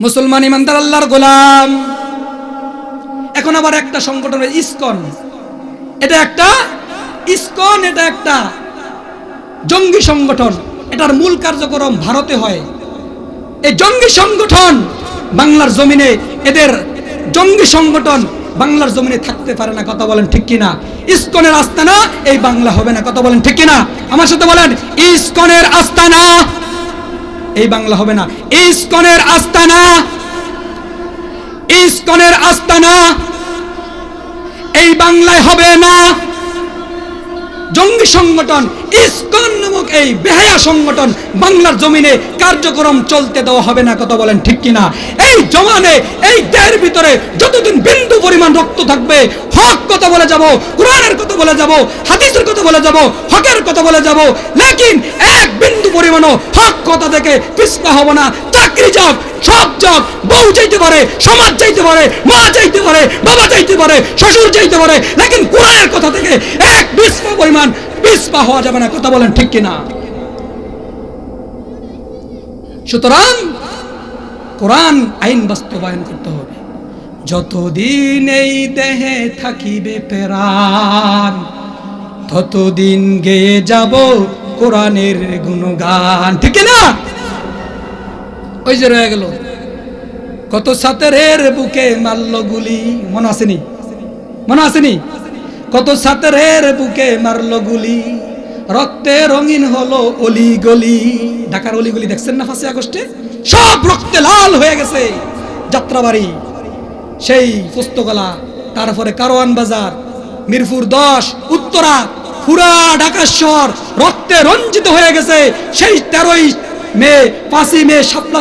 মুসলমান ইমানদার আল্লাহর গোলাম। এখন আবার একটা সংগঠন ইস্কন। এটা একটা ইস্কন, এটা একটা জঙ্গি সংগঠন। এটার মূল কার্যক্রম ভারতে হয়। এই জঙ্গি সংগঠন বাংলার জমিনে, এদের জঙ্গি সংগঠন বাংলার জমিনে থাকতে পারে না, কথা বলেন ঠিক কিনা? ইস্কনের আস্তানা, এই বাংলা হবে না, কথা বলেন ঠিক কিনা? আমার সাথে বলেন, ইস্কনের আস্তানা। এই বাংলা হবে না। ইসকনের আস্তানা। ইসকনের আস্তানা। এই বাংলায় হবে না। জঙ্গি সংগঠন, ইসকন নামক এই বেহায়া সংগঠন বাংলার জমিনে কার্যক্রম চলতে দেওয়া হবে না, কথা বলেন ঠিক কিনা? এই জমানে, এই দেহের ভিতরে যতদিন বিন্দু পরিমাণ রক্ত থাকবে, হক কথা বলে যাব, কোরআনের কথা বলে যাব, হাদিসের কথা বলে যাব, হকের কথা বলে যাব। লেকিন এক বিন্দু পরিমাণও হক কথা থেকে পিছপা হব না। চাকরি যাক, সব যাক, বউ যাইতে পারে, সমাজ যাইতে পারে, মা যাইতে পারে, বাবা যাইতে পারে, শ্বশুর যাইতে পারে, লেকিন কোরআনের কথা থেকে এক পিছপা পরিমাণ পিছপা হওয়া যাবে না। কথা বলেন ঠিক কিনা? সুতরাং কোরআন আইন বাস্তবায়ন করতে হবে। যতদিন এই দেহে থাকিবে প্রাণ ততদিন গেয়ে যাব কোরআনের গুণগান, ঠিক না ওই যে রয়ে গেল। কত সাতের বুকে মারল গুলি, মনে আসেনি? মনে আসেনি? কত সাতের বুকে মারল গুলি, রক্তে রঙিন হলো অলি গলি। ঢাকার অলি গলি দেখছেন না ফাঁসে আগস্টে? সব রক্তে লাল হয়ে গেছে যাত্রাবাড়ি। সেই পুস্তকলা তারপরে কারওয়ান বাজার, মিরপুর দশ উত্তরা পুরা ঢাকা রক্তে রঞ্জিত হয়ে গেছে সেই তেরোই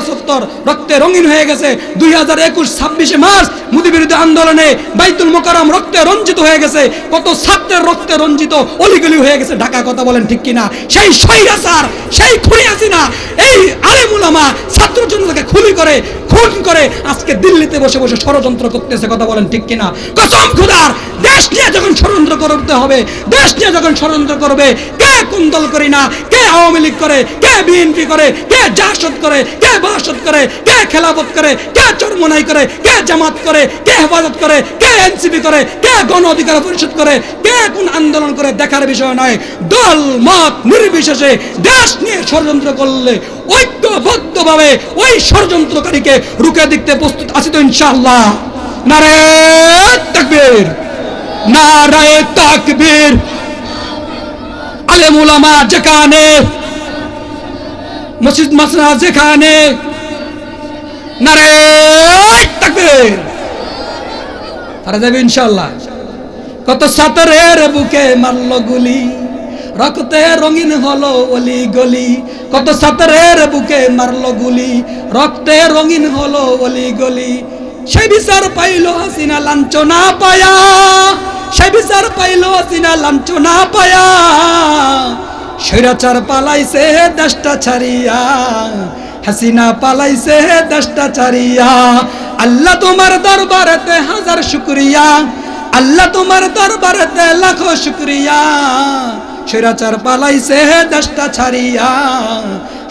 সত্তর রক্তে রঙিন হয়ে গেছে। দুই হাজার একুশ, ছাব্বিশে মার্চ বিরোধী আন্দোলনে বাইতুল রক্তে রঞ্জিত হয়ে গেছে। কত ছাত্রের রক্তে রঞ্জিত অলিগলি হয়ে গেছে ঢাকা কথা বলেন ঠিক কিনা? সেই সেই খুনি এই আলেমুলামা ছাত্র জনতাকে খুলি করে, খুন করে আজকে দিল্লিতে বসে বসে ষড়যন্ত্র করতেছে, কথা বলেন ঠিক কিনা? কসম খুদার, দেশ নিয়ে যখন ষড়যন্ত্র করতে হবে, দেশ নিয়ে যখন ষড়যন্ত্র করবে, কে কোন দল করি না, কে আওয়ামী লীগ করে, কে বিএনপি করে কে জাসদ করে, কে বাসদ করে, কে খেলাফত করে, কে চরমনাই করে, কে জামাত করে, কে হেফাজত করে, কে এনসিপি করে, কে গণ অধিকার পরিষদ করে, কে কোন আন্দোলন করে দেখার বিষয় নয়। দল, মত নির্বিশেষে দেশ নিয়ে ষড়যন্ত্র করলে ঐক্যবদ্ধভাবে ওই ষড়যন্ত্রকারীকে রুখে দিতে প্রস্তুত আছি তো ইনশাআল্লাহ। নারে তাকবীর, নারায়ে তাকবীর। আলেম উলামা যেখানে মসজিদ মাসনা যেখানে নারে তাকবীর। পারা যাবে ইনশাআল্লাহ। কত সাতরের বুকে মারল গুলি, রক্তে রঙিন হলো অলি গলি। কত সাতরের বুকে মারল গুলি, রক্তে রঙিন হলো অলি গলি। সেই বিচার পাইল হাসিনা, লাঞ্ছনা পায়া। সেই বিচার পাইল হাসিনা, লাঞ্ছনা পায়া। স্বৈরাচার পালাইছে দেশটা ছাড়িয়া, হাসিনা পালাইছে দেশটা ছাড়িয়া। আল্লাহ তোমার দরবারেতে হাজার শুক্রিয়া, আল্লাহ তোমার দরবারেতে লাখো শুক্রিয়া। স্বৈরাচার পালাইছে দেশটা ছাড়িয়া,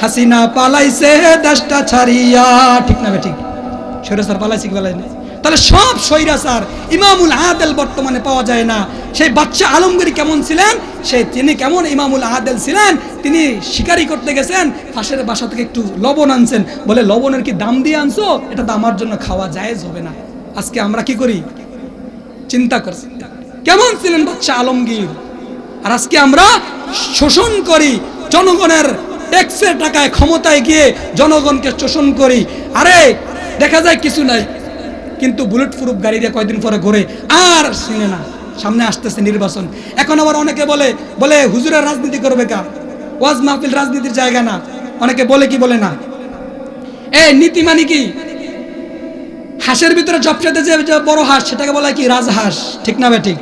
হাসিনা পালাইছে দেশটা ছাড়িয়া। ঠিক না ঠিক? স্বৈরাচার পালাইছে কি পালাই তাহলে সব স্বৈরাচার ইমামুল আদেল বর্তমানে পাওয়া যায় না। সেই বাচ্চা আলমগীর কেমন ছিলেন? সেই তিনি কেমন ইমামুল আদেল ছিলেন? তিনি শিকারি করতে গেছেন পাশের বাসা থেকে একটু লবণ আনছেন। বলে, লবণের কি দাম দিয়ে আনছো? এটা তো আমার জন্য খাওয়া জায়েজ হবে না। আজকে আমরা কি করি? চিন্তা করছি কেমন ছিলেন বাচ্চা আলমগীর? আর আজকে আমরা শোষণ করি, জনগণের ট্যাক্সের টাকায় ক্ষমতায় গিয়ে জনগণকে শোষণ করি। আরে, দেখা যায় কিছু নাই। কিন্তু বুলেট প্রুফ গাড়ি দিয়ে কয়দিন পরে ঘুরে আর শুনে না। সামনে আসতেছে নির্বাচন। এখন আবার অনেকে বলে বলে, হুজুরের রাজনীতি করবে কা? ওয়াজ মাহফিল রাজনীতির জায়গা না। অনেকে বলে কি, বলে না। এ, নীতি মানে কি? হাঁসের ভিতরে সবচেয়ে যে বড় হাঁস, সেটাকে বলা কি রাজহাঁস। ঠিক না বে ঠিক?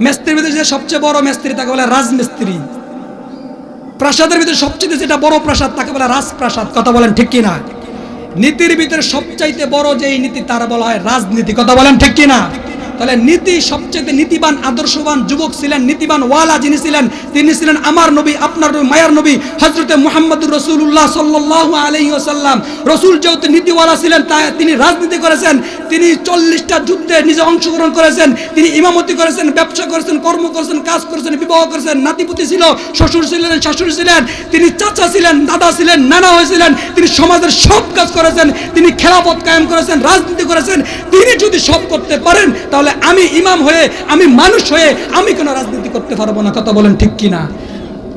মেস্ত্রির ভিতরে যে সবচেয়ে বড় মেস্ত্রি, তাকে বলে রাজমিস্ত্রি। প্রাসাদের ভিতরে সবচেয়ে যেটা বড় প্রাসাদ, তাকে বলে রাজপ্রাসাদ। কথা বলেন ঠিক কি না? নীতির ভিতরে সবচাইতে বড় যে নীতি তার বলা হয় রাজনীতি। কথা বলেন ঠিক কি না তাহলে নীতি, সবচেয়ে নীতিবান, আদর্শবান যুবক ছিলেন, নীতিবান ওয়ালা যিনি ছিলেন, তিনি ছিলেন আমার নবী, আপনার নবী, মায়ার নবী হজরতে মোহাম্মদুর রসুল্লাহ সাল্লাহ আলহি আসাল্লাম রসুল যেহেতু নীতিওয়ালা ছিলেন, তাই তিনি রাজনীতি করেছেন, তিনি চল্লিশটা যুদ্ধে নিজে অংশগ্রহণ করেছেন, তিনি ইমামতি করেছেন, ব্যবসা করেছেন, কর্ম করেছেন, কাজ করেছেন, বিবাহ করেছেন, নাতিপুতি ছিল, শ্বশুর ছিলেন, শাশুড়ি ছিলেন, তিনি চাচা ছিলেন, দাদা ছিলেন, নানা হয়েছিলেন, তিনি সমাজের সব কাজ করেছেন, তিনি খেলাপথ কায়েম করেছেন, রাজনীতি করেছেন, তিনি যদি সব করতে পারেন, তাহলে আমি ইমাম হয়ে, আমি মানুষ হয়ে, আমি কোনো রাজনীতি করতে পারব না। কথা বলেন ঠিক কিনা?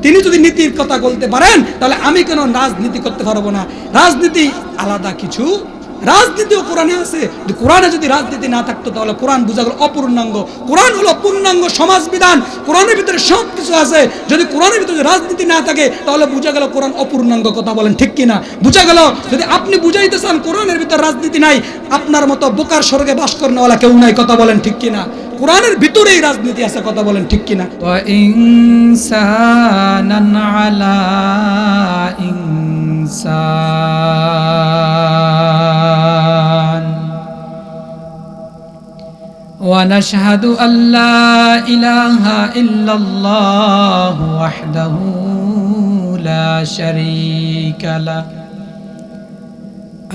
তিনি যদি নীতির কথা বলতে পারেন, তাহলে আমি কোনো রাজনীতি করতে পারব না। রাজনীতি আলাদা কিছু রাজনীতিও কোরআনে আছে। কোরআনে যদি রাজনীতি না থাকতো, তাহলে কোরআন বোঝা গেল অপূর্ণাঙ্গ। কোরআন হলো পূর্ণাঙ্গ সমাজ বিধান। কোরআনের ভিতরে সব কিছু আছে। যদি কোরআনের ভিতরে রাজনীতি না থাকে, তাহলে বোঝা গেল কোরআন অপূর্ণাঙ্গ কথা বলেন, ঠিক কিনা? বোঝা গেল, যদি আপনি বুঝাইতে চান কোরআনের ভিতরে রাজনীতি নাই, আপনার মতো বোকার স্বর্গে বাস করেনওয়ালা কেউ নাই, কথা বলেন, ঠিক কিনা? কোরআনের ভিতরেই রাজনীতি আছে, কথা বলেন, ঠিক কিনা? ইনসান আলা ونشهد أن لا إله إلا الله وحده لا شريك له.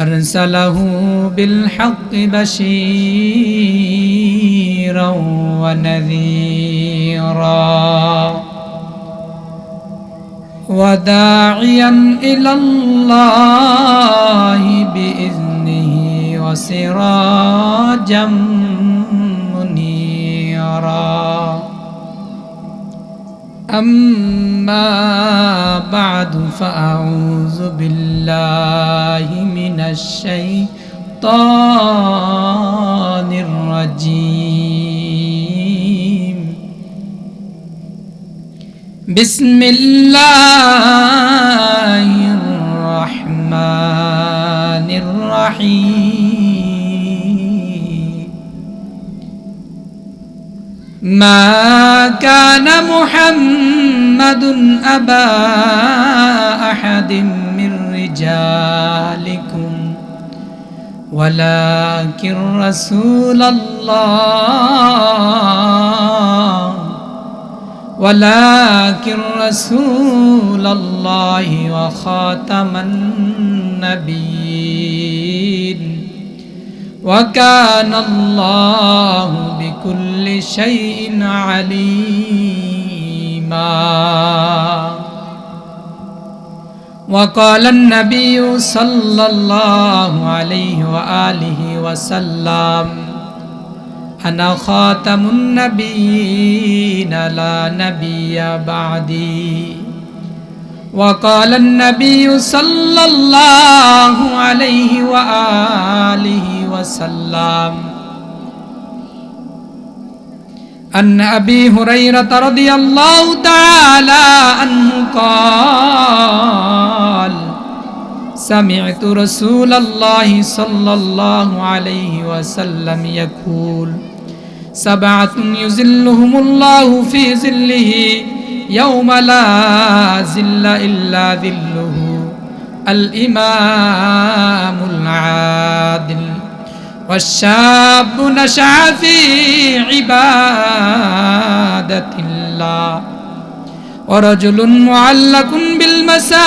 أرسله بالحق بشيرا ونذيرا. وداعيا إلى الله بإذنه وسراجا أما بعد فأعوذ بالله من الشيطان الرجيم. بسم الله الرحمن الرحيم. ما كان محمد أبا أحد من رجالكم ولكن رسول الله ولكن رسول الله وخاتم النبيين وكان الله بكل شيء وقال النبي صلى الله عليه وآله وسلم أنا خاتم النبيين لا نبي بعدي. وقال النبي صلى الله عليه وآله وسلم أن أبي هريرة رضي الله تعالى عنه قال سمعت رسول الله صلى الله عليه وسلم يقول سبعة يزلهم الله في ظله يوم لا ظل إلا ظله الإمام العادل والشاب نشأ في عبادة الله. ورجل معلق بالمساجد.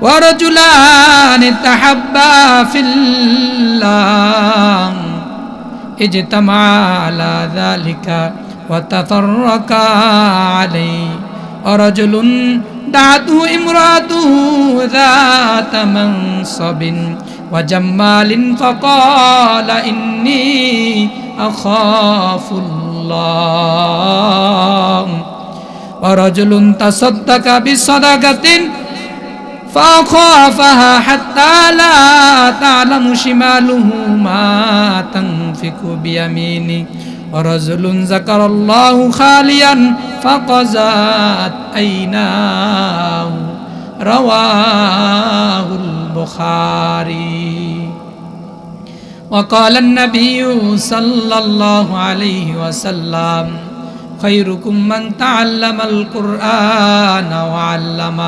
ورجلان تحبا في الله. اجتمعا على ذلك وتفرقا عليه. ورجل دعته امراته ذات منصب. وجمال فقال إني أخاف الله ورجل تصدق بصدقة فأخافها حتى لا تعلم شماله ما تنفق بيمينه ورجل ذكر الله خاليا فقزات عيناه رواه البخاري وقال النبي صلى الله عليه وسلم خيركم من تعلم القرآن وعلم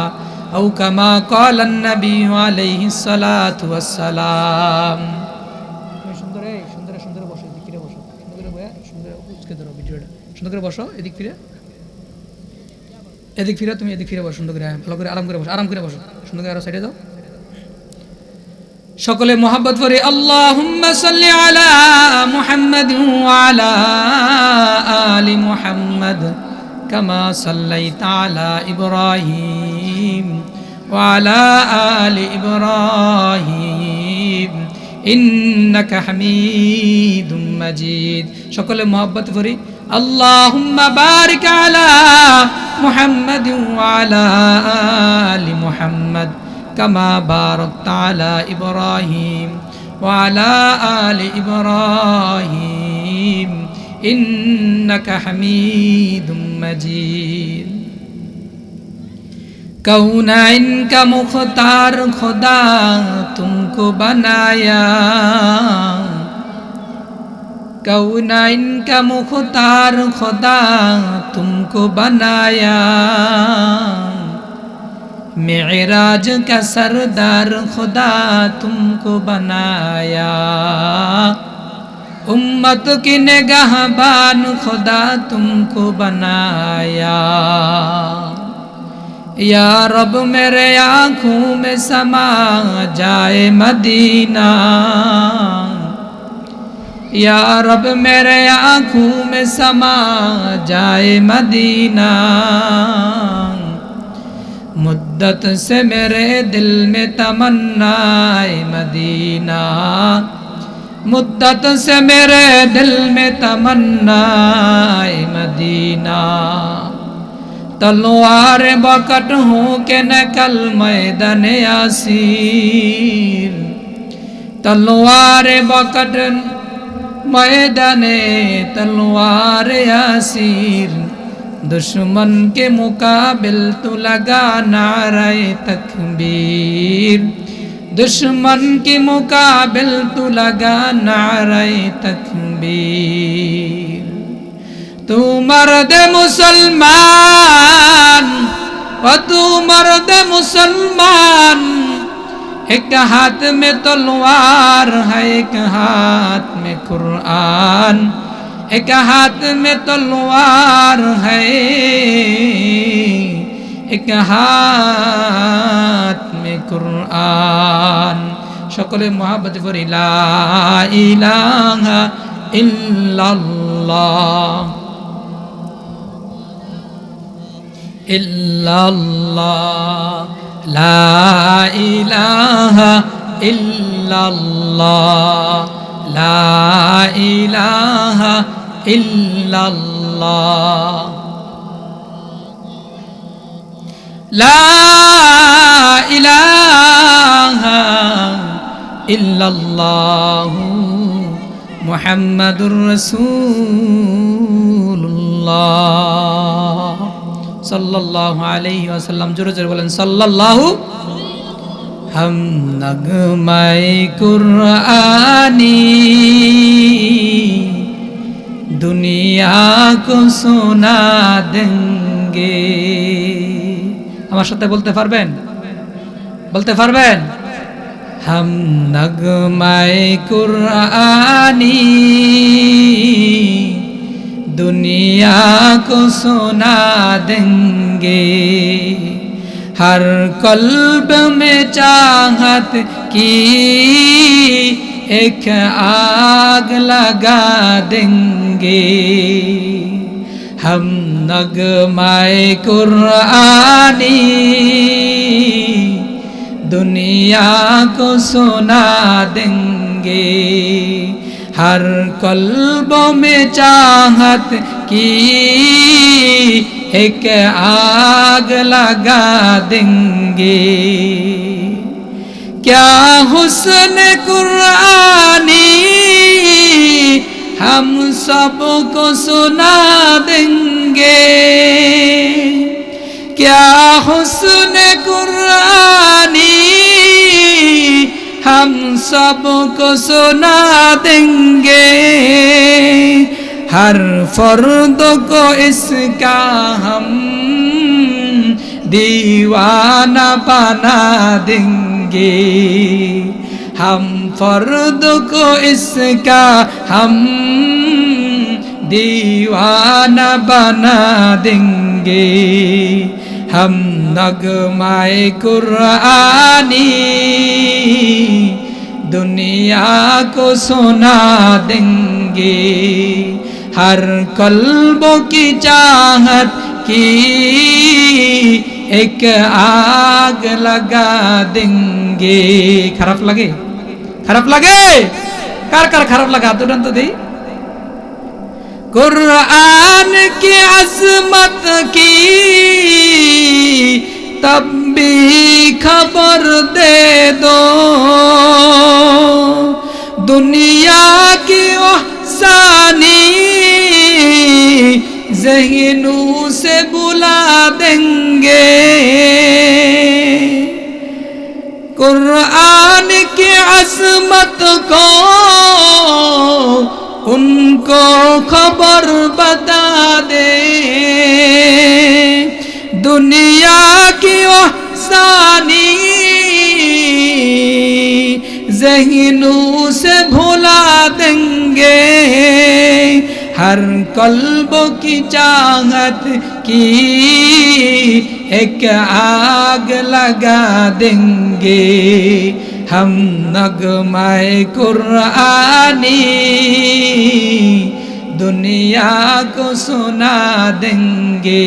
أو كما قال النبي عليه الصلاة والسلام সুন্দর করে বসো এদিক ফিরে এদিক ফিরে তুমি এদিক ফিরে বসো সুন্দর করে ভালো করে আরাম করে বসো আরাম করে বসো সুন্দর করে আরও সাইডে যাও সকলে মোহাব্বত করে আল্লাহুম্মা সাল্লি আলা মুহাম্মাদ আলা আলি মুহাম্মাদ কামা সাল্লাইতা আলা ইব্রাহিম ওয়া আলা ইব্রাহিম ইন্নাকা হামিদুম মাজিদ। সকলে বারিক আলা মুহাম্মাদ ওয়া আলা আলি মুহাম্মাদ كما باركت على إبراهيم وعلى آل إبراهيم إنك حميد مجيد کونائن کا مختار خدا تم کو بنایا کونائن کا مختار خدا تم کو بنایا मेराज का सरदार खुदा तुमको बनाया। उम्मत की निगाहबान खुदा तुमको बनाया। या रब, मेरे आँखों में समा जाए मदीना। या रब, मेरे आँखों में समा जाए मदीना। मुद्दत से मेरे दिल में तमन्नाए मदीना। मुद्दत से मेरे दिल में तमन्नाए मदीना। तलवार बकट हूँ के नकल मैदान यासीर। तलवार बकट मैदाने तलवार यासीर। দুশ্মন কে মুকাবিল তু লগা নারায় তকবীর দুশ্মন কে মুকাবিল তু লগা নারায় তকবীর তু মর্দ মুসলমান ও তু মর্দ মুসলমান ایک ہاتھ میں تلوار ہے ایک ہاتھ میں قرآن एक हाथ में तलवार है एक हाथ में कुरान সকলে মহাব্বত করি লা ইলাহা ইল্লাল্লাহ ইল্লাল্লাহ লা ইলাহা ইল্লাল্লাহ লা ইলাহা ইল্লাল্লাহ লা ইলাহা ইল্লাল্লাহ মুহাম্মাদুর রাসূলুল্লাহ সাল্লাল্লাহু আলাইহি ওয়াসাল্লাম জোরে জোরে বলেন সাল্লাল্লাহু हम नगमाए कुरानी दुनिया को सुना देंगे আমার সাথে বলতে পারবেন বলতে পারবেন हम नगमाए कुरानी दुनिया को सुना देंगे हर कल्ब में चाहत की एक आग लगा देंगे। हम नगमाए कुरानी दुनिया को सुना देंगे। हर कल्बों में चाहत की एक आग लगा देंगे। क्या हुस्न कुरानी सबको सुना देंगे क्या हुस्न कुरानी हम सबको सुना देंगे हर फर्द को इसका हम दीवाना बना देंगे हम फर्द को इसका हम दीवाना बना देंगे हम नगमाए कुरानी दुनिया को सुना देंगे हर कल्बों की चाहत की एक आग लगा देंगे खराब लगे खराब लगे कार कार खराब लगा तो दें कुरान की अजमत की तब भी खबर दे दो दुनिया की सानी जहनों से बुला देंगे कुरान की अजमत को उनको खबर बता दे दुनिया की सानी जहनों से भुला देंगे हर कल्ब की चाहत की एक आग लगा देंगे हम नगमय कुरानी दुनिया को सुना देंगे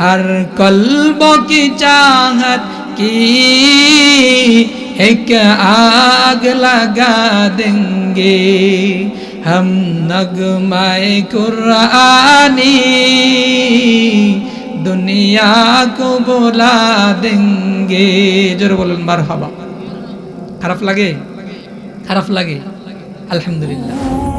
हर कल्बो की चाहत की एक आग लगा देंगे हम नगमाए कुरानी दुनिया को बुला देंगे जरूर बोलन मरहबा খারাপ লাগে? খারাপ লাগে। আলহামদুলিল্লাহ।